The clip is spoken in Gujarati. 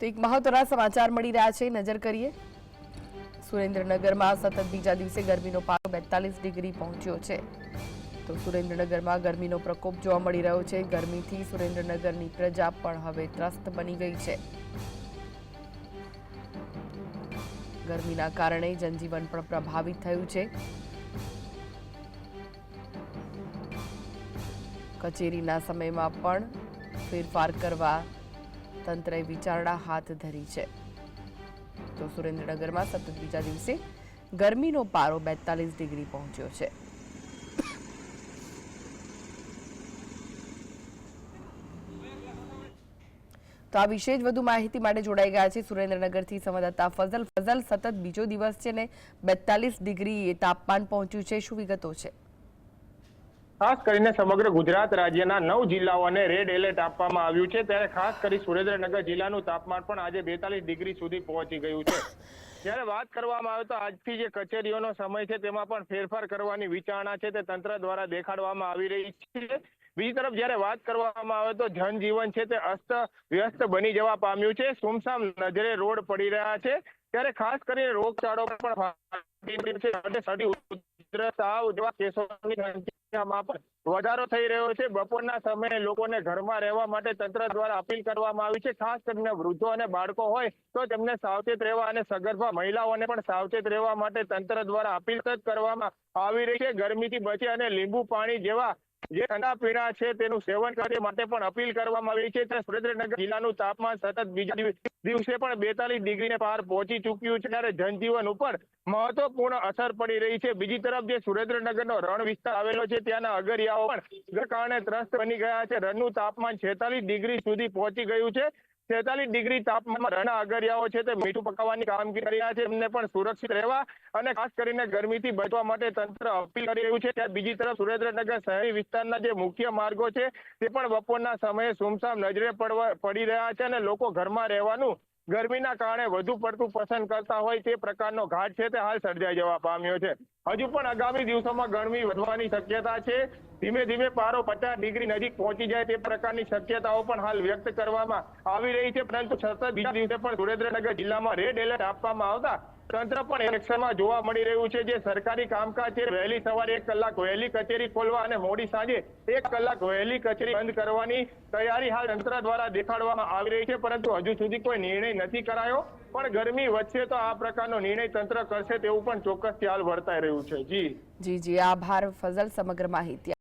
તો એક મહત્વના સમાચાર મળી રહ્યા છે. નજર કરીએ. સુરેન્દ્રનગરમાં સતત બીજા દિવસે ગરમીનો પારો બેતાલીસ ડિગ્રી પહોંચ્યો છે. તો સુરેન્દ્રનગરમાં ગરમીનો પ્રકોપ જોવા મળી રહ્યો છે. ગરમીથી સુરેન્દ્રનગરની પ્રજા પણ હવે ત્રસ્ત બની ગઈ છે. ગરમીના કારણે જનજીવન પણ પ્રભાવિત થયું છે. કચેરીના સમયમાં પણ ફેરફાર કરવા તંત્રએ વિચારણા હાથ ધરી છે. તો સુરેન્દ્રનગરમાં સતત બીજા દિવસે ગરમીનો પારો બેતાલીસ ડિગ્રી પહોંચ્યો છે. તો આ વિશે જ વધુ માહિતી માટે જોડાઈ ગયા છે સુરેન્દ્રનગરથી સંવાદદાતા ફઝલ. ફઝલ, સતત બીજો દિવસ છે ને બેતાલીસ ડિગ્રી તાપમાન પહોંચ્યું છે. શું વિગતો છે? ખાસ કરીને સમગ્ર ગુજરાત રાજ્યના નવ જિલ્લાઓને રેડ એલર્ટ આપવામાં આવ્યું છે. ત્યારે ખાસ કરી સુરેન્દ્રનગર જિલ્લાનું તાપમાન પણ આજે બેતાલીસ ડિગ્રી સુધી પહોંચી ગયું છે. જ્યારે વાત કરવામાં આવે તો આજથી જે કચેરીઓનો સમય છે તેમાં પણ ફેરફાર કરવાની વિચારણા છે તે તંત્ર દ્વારા દેખાડવામાં આવી રહી છે. બીજી તરફ જ્યારે વાત કરવામાં આવે તો જનજીવન છે તે અસ્ત વ્યસ્ત બની જવા પામ્યું છે. સુમસામ નજરે રોડ પડી રહ્યા છે. ત્યારે ખાસ કરીને રોગચાળો પણ તાવ જેવા કેસોની સંખ્યામાં પણ વધારો થઈ રહ્યો છે. બપોરના સમયે લોકોને ઘરમાં રહેવા માટે તંત્ર દ્વારા અપીલ કરવામાં આવી છે. ખાસ કરીને વૃદ્ધો અને બાળકો હોય તો તેમને સાવચેત રહેવા અને સગર્ભા મહિલાઓને પણ સાવચેત રહેવા માટે તંત્ર દ્વારા અપીલ કરવામાં આવી રહી છે. ગરમીથી બચે અને લીંબુ પાણી જેવા જે ઠંડા પીણા છે તેનું સેવન કરે માટે પણ અપીલ કરવામાં આવી છે. ત્યારે સુરેન્દ્રનગર જિલ્લાનું તાપમાન સતત બીજા દિવસે પણ બેતાલીસ ડિગ્રીને પાર પહોંચી ચૂક્યું છે. ત્યારે જનજીવન ઉપર મહત્વપૂર્ણ અસર પડી રહી છે. બીજી તરફ જે સુરેન્દ્રનગરનો રણ વિસ્તાર આવેલો છે, ત્યાંના અગરિયાઓ પણ કારણે ત્રસ્ત બની ગયા છે. રણનું તાપમાન છેતાલીસ ડિગ્રી સુધી પહોંચી ગયું છે. છેતાલીસ ડિગ્રી તાપમાનમાં રણના અગરિયાઓ છે તે મીઠું પકાવવાની કામગીરી કરી રહ્યા છે. એમને પણ સુરક્ષિત રહેવા અને ખાસ કરીને ગરમીથી બચવા માટે તંત્ર અપીલ કરી રહ્યું છે. ત્યાં બીજી તરફ સુરેન્દ્રનગર શહેરી વિસ્તારના જે મુખ્ય માર્ગો છે તે પણ બપોરના સમયે સુમસામ નજરે પડવા પડી રહ્યા છે અને લોકો ઘરમાં રહેવાનું ગરમીના કારણે વધુ પડતું પસંદ કરતા હોય તે પ્રકારનો ઘાટ છે તે હાલ સર્જાઈ જવા પામ્યો છે. હજુ પણ આગામી દિવસોમાં ગરમી વધવાની શક્યતા છે. ધીમે ધીમે પારો પચાસ ડિગ્રી નજીક પહોંચી જાય તે પ્રકારની શક્યતાઓ પણ હાલ વ્યક્ત કરવામાં આવી રહી છે. પરંતુ છતાં બીજા દિવસે પણ સુરેન્દ્રનગર જિલ્લામાં રેડ એલર્ટ આપવામાં આવતા તંત્ર પણ એક્શનમાં જોવા મળી રહ્યું છે જે સરકારી કામકાજ છે. વહેલી સવારે એક કલાક વહેલી કચેરી ખોલવા અને મોડી સાંજે એક કલાક વહેલી કચેરી બંધ કરવાની તૈયારી હાલ તંત્ર દ્વારા દેખાડવામાં આવી રહી છે. પરંતુ હજુ સુધી કોઈ નિર્ણય નથી કરાયો. પણ ગરમી વચ્ચે તો આ પ્રકારનો નિર્ણય તંત્ર કરશે તેવું પણ ચોક્કસ હાલ વર્તાઈ રહ્યું છે. જી. જી જી. આભાર ફઝલ, સમગ્ર માહિતી.